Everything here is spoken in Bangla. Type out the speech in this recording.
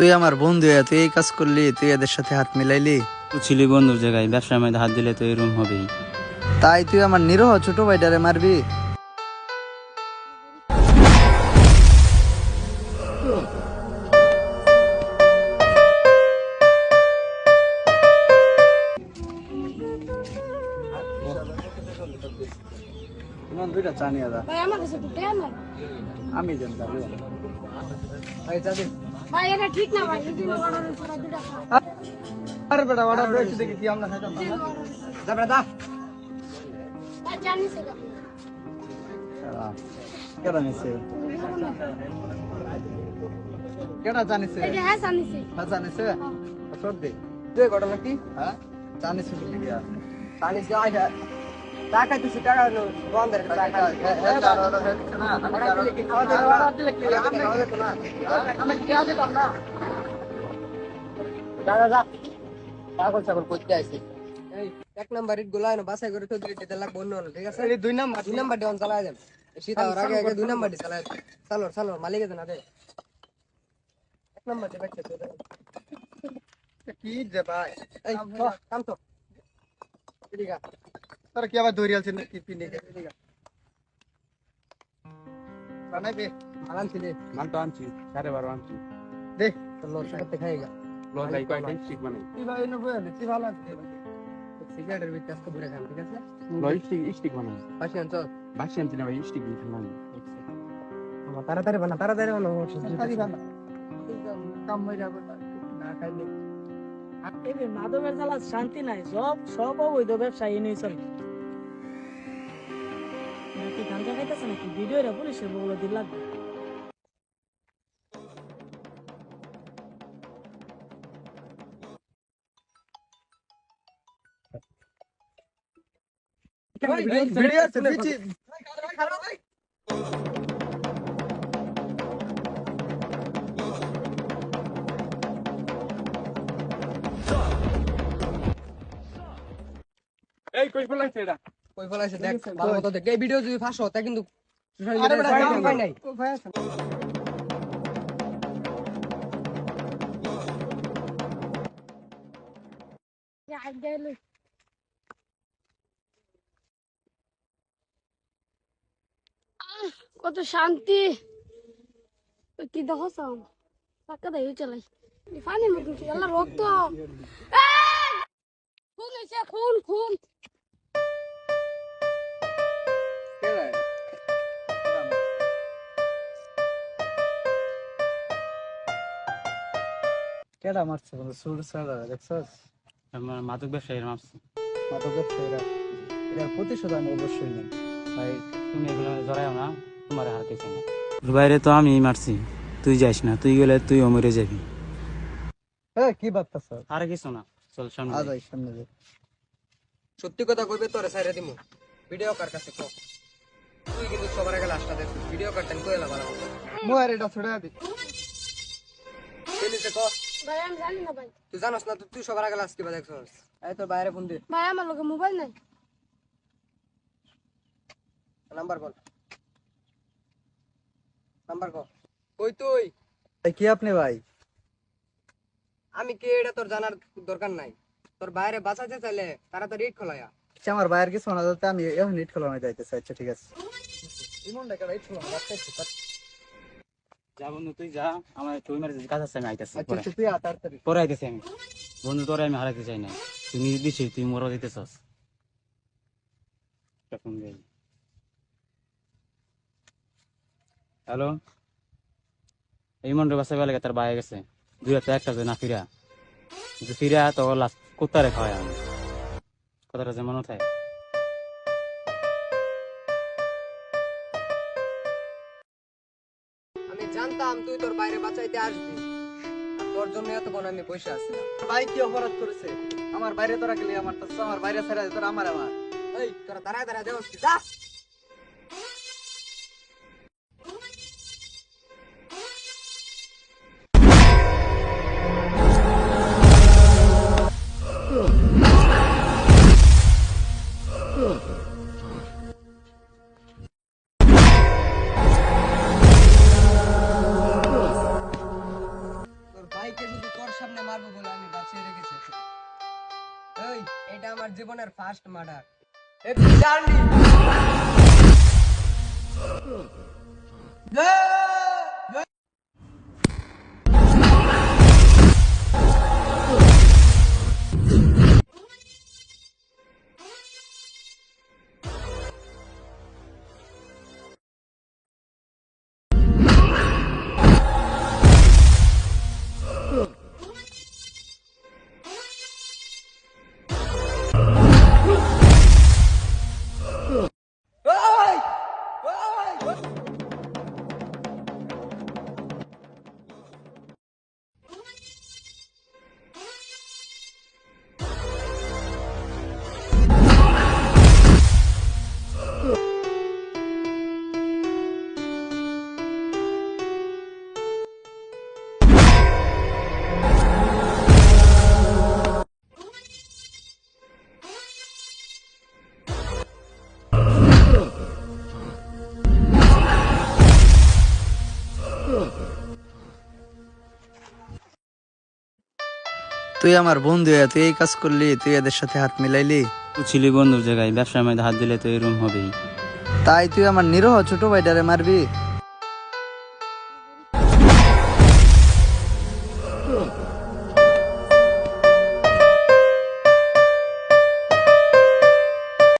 তুই আমার বন্ধু তুই এই কাজ করলি তুই এদের সাথে হাত মিলাইলি? তুই ছিলি বন্ধুর জায়গায় ব্যবসার মধ্যে হাত দিলে তো এরকম হবেই। তাই তুই আমার নিরহ ছোট ভাইটারে মারবি? দুইটা চা নিয়ে যা ভাই আমার কাছে তো দেন না আমি জানতাম ভাই এটা ঠিক না ভাই এই দিন অর্ডার ভাই দুটা আরে বেটা অর্ডার রয়েছে দেখি কি আমরা খাইতাম না যা বেটা দা ভাই জানিস এটা কেডা নিছে? কেডা জানিছে এই হ্যাঁ জানিস হ্যাঁ জানিছে সর দে। তুই ঘটনা কি? হ্যাঁ? জানিছে বলি গিয়া জানিছে আইসা টাকা দিছে টাকা নো বন্ধের টাকা এক নাম্বার ইটগুলা বাসাই করে তো দিতে লাগবে অন্য ঠিক আছে দুই নাম্বার দুই নাম্বার ডিওন চালাই দেন সীতা ওর আগে আগে দুই নাম্বার চালাই চালো চালো মালিক দেন আরে এক নাম্বার ডি তো কি যে ভাই কাম তো ঠিক আছে তোর কি আবার দৌড়ি আলছিস কি পিনে ঠিক আছে বানাই দে। মান তো আনছি সাড়ে বারো আনছি। দে চলো সাথে খাইগা লস যাই কয়টাই ঠিক মানে। তুই ভাই নো বলে তুই ভালো আছিস সিগারেটের ভিতরে আজকে ঘুরে খান ঠিক আছে? লস স্টিক স্টিক বানাই। পাশে আন বাসি আনছি না ভাই স্টিক দিয়ে খেলাম আমার তাড়াতাড়ি বানা তাড়াতাড়ি বানা তাড়াতাড়ি বানা। কাম হয়ে যাবে না খাইলে। এমনি মাদকের জ্বালা শান্তি নাই সব সব অবৈধ ব্যবসা এনেই চলে নাকি গাঞ্জা খাইতেছে নাকি ভিডিওটা পুলিশের বগুলো দিন লাগবে ভিডিও কই ফেলাইছে এটা? কই ফলাইছে? দেখ ভালো মতো দেখ। এই ভিডিও যদি ফাঁস হয় তা কিন্তু আরে media ভাই নাই। ভাই কত শান্তি। কি দেখো দেয় চালাই। ফানি মতন আল্লাহ রক্ত। খুন খুন খুন। কেডা মারছে বলে সুর সারা দেখছস? আমার মাদক ব্যবসায়ীর মারছে। মাদক ব্যবসায়ীরা? এটার প্রতিশোধ আমি অবশ্যই নেই ভাই তুমি এগুলো জড়াইও না তোমার হারতে চাই না বাইরে তো আমি মারছি তুই যাইস না তুই গেলে তুই মরে যাবি। হ্যাঁ কি বার্তা স্যার আর কিছু না চল সামনে আজ যাই। আই সামনে যে সত্যি কথা কইবে তোরে সাইরে দিমু। ভিডিও কার কাছে কো তুই কিন্তু সবার আগে লাস্টটা দেখ ভিডিও কারটা কই এলা ভালো মু ছড়া দি। কেনিতে কো ভাই আমি জানি না ভাই। তুই জানোস না তুই সবার আগে লাস্ট কিবা দেখছস। এই তোর বাইরে ফোন দে। ভাই আমার লোকে মোবাইল নাই। নাম্বার বল। নাম্বার কো। কই তুই? ভাই কি আপনি ভাই? আমি কে এটা তোর জানার দরকার নাই। তোর বাইরে বাঁচাতে চাইলে তাড়াতাড়ি ইট খোলায়া। আচ্ছা, আমার ভাইয়ের কিছু শোনা যাতে আমি এখন নিট খোলা যাইতেছি। আচ্ছা ঠিক আছে। ইমনটা কেডা ইট খোলা রাখতেছি যা বন্ধু তুই যা। আমার তুই মারে কাজ আছে আমি আইতাছি আচ্ছা আচ্ছা, তুই তাড়াতাড়ি। পরে আইতেছি আমি। বন্ধু তোরে আমি হারাইতে চাই না। তুই নিজে দিছিস তুই মরা দিতেছস। ফোন দেই হ্যালো এই মন্ডে বাসা বেলা তার বাইরে গেছে। দুই হাতে একটা যে না ফিরা। ফিরা তো লাস্ট কোথা রেখা হয় আমি। কথাটা যে মনে থাকে জানতাম তুই তোর বাইরে বাঁচাইতে আসবি। আর তোর জন্য এতক্ষণ আমি বসে আছি। ভাই কি অপরাধ করেছে? আমার বাইরে তোরা গেলি আমার তো আমার বাইরে ছেড়ে তোরা আমার আমার এই তোরা দাঁড়ায় দাঁড়ায় কি যা। তোর এটা আমার জীবনের ফার্স্ট মার্ডার তুই আমার বন্ধু তুই এই কাজ করলি তুই এদের সাথে হাত মিলাইলি। তুই ছিলি বন্ধুর জায়গায় ব্যবসার মধ্যে হাত দিলে তো এরকম হবেই। তাই তুই আমার নিরহ ছোট ভাইটারে মারবি।